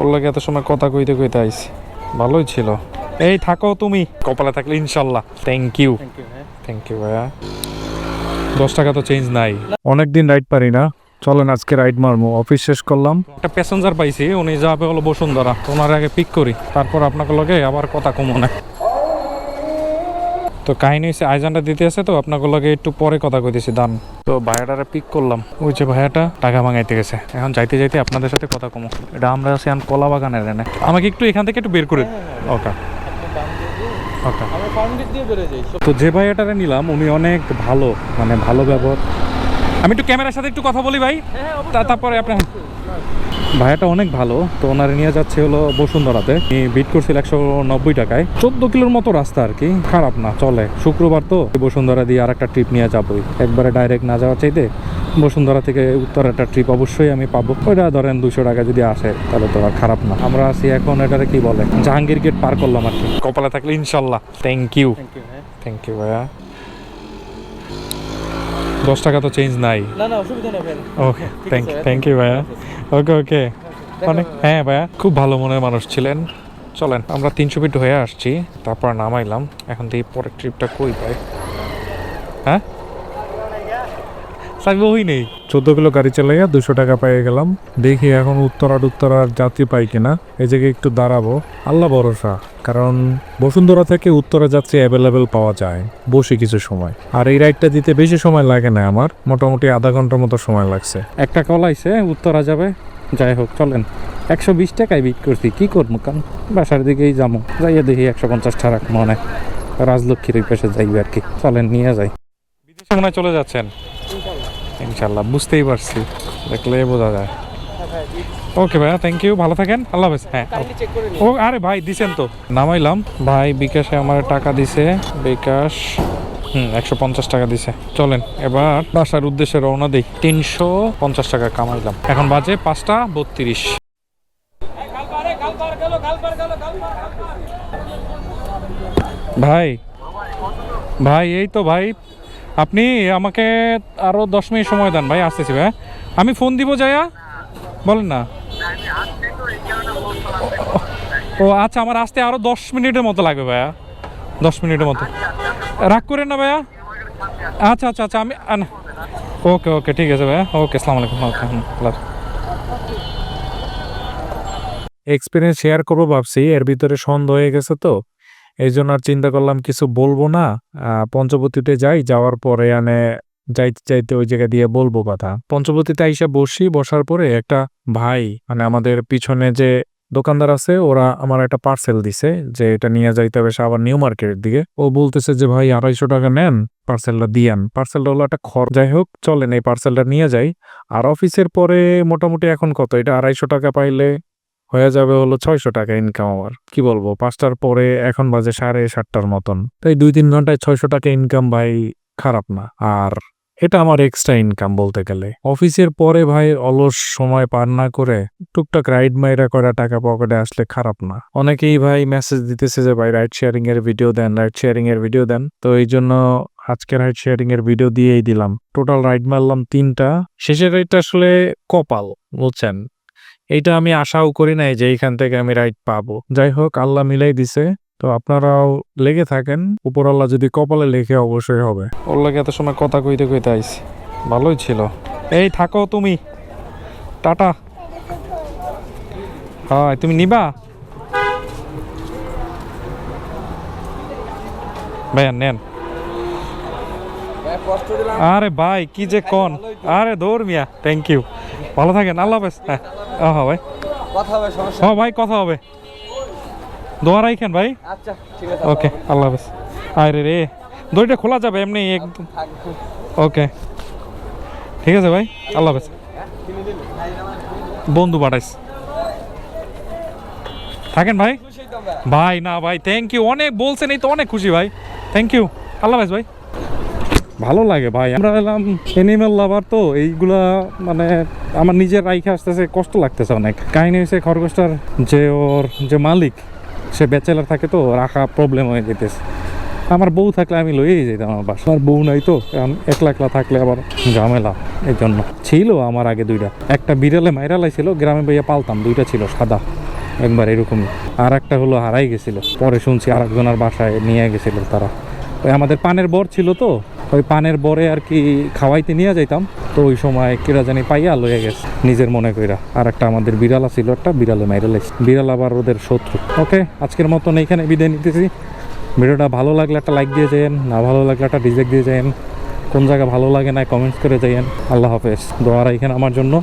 ওর লাগে এত সময় কথা কইতে কইতে আইছি। ভালোই ছিল। এই থাকো তুমি। কপালে থাকলে ইনশাল্লাহ। থ্যাংক ইউ থ্যাংক ইউ ভাইয়া। দশ টাকা তো চেঞ্জ নাই। অনেকদিন রাইড পারি না। চলেন আজকে রাইড মারমো। অফিস শেষ করলাম। একটা প্যাসেঞ্জার পাইছি উনি যাবে হলো বসুন্ধরা। ওনার আগে পিক করি। তারপর আপনাকে লগে আবার কথা কমো না। তো কাহিনী হয়েছে আইজানটা দিতে আছে তো আপনাকে লগে একটু পরে কথা কইতেছি দান। তো ভাইয়াটারে পিক করলাম। ওই যে ভাইয়াটা টাকা ভাঙাইতে গেছে। এখন যাইতে যাইতে আপনাদের সাথে কথা কমো। এটা আমরা আছি এখন কলা বাগানের এনে। আমাকে একটু এখান থেকে একটু বের করে ওকে। ওকে। তো যে ভাইয়াটারে নিলাম উনি অনেক ভালো মানে ভালো ব্যবহার। আমি একটু ক্যামেরার সাথে একটু কথা বলি ভাই। তারপরে আপনার ভাইয়াটা অনেক ভালো তো ওনারে নিয়ে যাচ্ছে হলো বসুন্ধরাতে। বিট করছিল একশো নব্বই টাকায়। চোদ্দ কিলোর মতো রাস্তা আর কি খারাপ না চলে। শুক্রবার তো বসুন্ধরা দিয়ে আর একটা ট্রিপ নিয়ে যাবোই। একবারে ডাইরেক্ট না যাওয়ার চাইতে বসুন্ধরা থেকে উত্তর একটা ট্রিপ অবশ্যই আমি পাবো। ওইটা ধরেন দুশো টাকা যদি আসে তাহলে তো আর খারাপ না। আমরা আছি এখন এটারে কি বলে জাহাঙ্গীর গেট পার করলাম আর কি। কপালে থাকলে ইনশাল্লাহ। থ্যাংক ইউ থ্যাংক ইউ ভাইয়া। দশ টাকা তো চেঞ্জ নাই। না না অসুবিধা নেই okay thank you thank you ভাইয়া ওকে ওকে অনেক হ্যাঁ ভাইয়া খুব ভালো মনের মানুষ ছিলেন। চলেন আমরা তিনশো ফিট হয়ে আসছি তারপর নামাইলাম। এখন দিয়ে পরের ট্রিপটা কই ভাই। হ্যাঁ? ওই নেই চোদ্দ কিলো গাড়ি চালাইয়া দুশো টাকা পেয়ে গেলাম। দেখি এখন উত্তরার উত্তরার যাত্রী পাই কিনা। এই জায়গায় একটু দাঁড়াবো। আল্লাহ ভরসা কারণ বসুন্ধরা থেকে উত্তরা যাত্রী অ্যাভেলেবেল পাওয়া যায় বসে কিছু সময়। আর এই রাইডটা দিতে বেশি সময় লাগে না আমার মোটামুটি আধা ঘণ্টার মতো সময় লাগছে। একটা কল আইছে উত্তরা যাবে? যাই হোক চলেন। একশো বিশ টাকায় বিট করছি কি করব কারণ বাসার দিকেই যাব। যাইয়া দেখি একশো পঞ্চাশ টাকা মনে হয়। রাজলক্ষ্মীর ওই পাশে যাইবে আর কি। চলেন নিয়ে যাই। বিদেশে মনে হয় চলে যাচ্ছেন। ইনশাল্লাহ বুঝতেই পারছি। দেখলে বোঝা যায়। ওকে ভাইয়া থ্যাংক ইউ ভালো থাকেন আল্লাহ হাফেজ। হ্যাঁ ও আরে ভাই দিছেন তো। নামাইলাম। ভাই বিকাশে আমার টাকা দিছে। বিকাশ হুম একশো পঞ্চাশ টাকা দিছে। চলেন এবার বাসার উদ্দেশ্যে রওনা দিই। তিনশো পঞ্চাশ টাকা কামাইলাম। এখন বাজে পাঁচটা বত্রিশ। ভাই ভাই এই তো ভাই আপনি আমাকে আরও দশ মিনিট সময় দেন ভাই, আসতেছি ভাই। আমি ফোন দিব যাইয়া বলেন না। ও আচ্ছা আমার আসতে আরও দশ মিনিটের মতো লাগবে ভাইয়া। দশ মিনিটের মতো। রাগ করেন না ভাইয়া। আচ্ছা আচ্ছা আচ্ছা আমি ওকে ওকে, ঠিক আছে ভাইয়া। ওকে, আসসালামু আলাইকুম। ওকে এক্সপিরিয়েন্স শেয়ার করব ভাবছি, এর ভিতরে সন্দেহ হয়ে গেছে তো। এই জন্য আর চিন্তা করলাম কিছু বলব না। পঞ্চবতীতে যাই, যাওয়ার পরে আনে যাইতে চাইতে ওই জায়গা দিয়ে বলব কথা। পঞ্চবতীতে আইসা বসি, বসার পরে একটা ভাই মানে আমাদের পিছনে যে দোকানদার আছে, ওরা আমার একটা পার্সেল দিছে যে এটা নিয়ে যাইতে হবে আবার নিউ মার্কেটের দিকে। ও বলতেছে যে, ভাই, আড়াইশো টাকা নেন পার্সেলটা দিয়ান পার্সেলটা হলো একটা খর যাই হোক, চলেন এই পার্সেলটা নিয়ে যাই। আর অফিসের পরে মোটামুটি এখন কত? এটা আড়াইশো টাকা পাইলে হয়ে যাবে হলো ছয়শো টাকা ইনকাম আমার কি বলব? পাঁচটার পরে এখন বাজে সাড়ে সাতটার মতন। তাই দুই তিন ঘন্টায় ছয়শো টাকা ইনকাম ভাই খারাপ না। আর এটা আমার এক্সট্রা ইনকাম বলতে গেলে। অফিসের পরে ভাই অলস সময় পার না করে টুকটাক রাইড মাইরা করা টাকা পকেটে আসলে খারাপ না। অনেকেই ভাই মেসেজ দিতেছে যে, ভাই রাইড শেয়ারিং এর ভিডিও দেন রাইড শেয়ারিং এর ভিডিও দেন। তো এই জন্য আজকে রাইড শেয়ারিং এর ভিডিও দিয়েই দিলাম। টোটাল রাইড মারলাম তিনটা। শেষের রাইডটা আসলে কপাল, বুঝছেন? এইটা আমি আশাও করি নাই যে এইখান থেকে আমি রাইট পাবো। যাই হোক আল্লাহ মিলাই দিছে। তো আপনারাও লেগে থাকেন। উপর আল্লাহ যদি কপালে লেখে অবশ্যই হবে। ওর লাগে এত সময় কথা কইতে কইতে আইছি। ভালোই ছিল। এই থাকো তুমি। টাটা। হয় তুমি নিবা? ভাইয়া নেন। আরে ভাই কি যে কন। আরে দৌড় মিয়া থ্যাংক ইউ ভালো থাকেন আল্লাহ হাফেজ। হ্যাঁ হ্যাঁ ভাই। কথা হবে সমস্যা হ্যাঁ ভাই কথা হবে। দোয়া রাইখেন ভাই। আচ্ছা ঠিক আছে ওকে আল্লাহ হাফেজ। আরে রে দইটা খোলা যাবে এমনি একদম ওকে। ঠিক আছে ভাই আল্লাহ হাফেজ। বন্ধু পাঠাইস। থাকেন ভাই। ভাই না ভাই থ্যাংক ইউ অনেক বলছেন এই তো অনেক খুশি ভাই। থ্যাংক ইউ আল্লাহ হাফেজ ভাই। ভালো লাগে ভাই। আমরা এলাম এনিম্যাল লাভার তো, এইগুলা মানে আমার নিজের রাইখে আসতেছে, কষ্ট লাগতেছে অনেক। কাহিনী হয়েছে খরগোশটার যে ওর যে মালিক, সে ব্যাচেলার থাকে তো, রাখা প্রবলেম হয়ে যেতেছে। আমার বউ থাকলে আমি লইয়েই যেতাম আমার বাসা আমার বউ নাই তো একলা একলা থাকলে আবার ঝামেলা এই জন্য ছিল আমার আগে দুইটা। একটা বিড়ালে মাইরালাই ছিল গ্রামে বইয়া পালতাম, দুইটা ছিল সাদা, একবার এরকম আর একটা হলো হারাই গেছিল। পরে শুনছি আর একজনের বাসায় নিয়ে গেছিল তারা। আমাদের পানের বর ছিল তো ওই পানের বরে আর কি খাওয়াইতে নিয়ে যাইতাম। তো ওই সময় কিরা জানি পাইয়া লয়ে গেছে, নিজের মনে কইরা। আর একটা আমাদের বিড়ালা ছিল একটা বিড়ালে মাইরা লাগছে বিড়াল আবার ওদের শত্রু। ওকে, আজকের মতন এইখানে বিদায় নিতেছি। ভিডিওটা ভালো লাগলে একটা লাইক দিয়ে যাইন না ভালো লাগলে একটা ডিজেক্ট দিয়ে যাইন কোন জায়গা ভালো লাগে না কমেন্টস করে যাইয়েন। আল্লাহ হাফেজ। দোয়ারা এখানে আমার জন্য।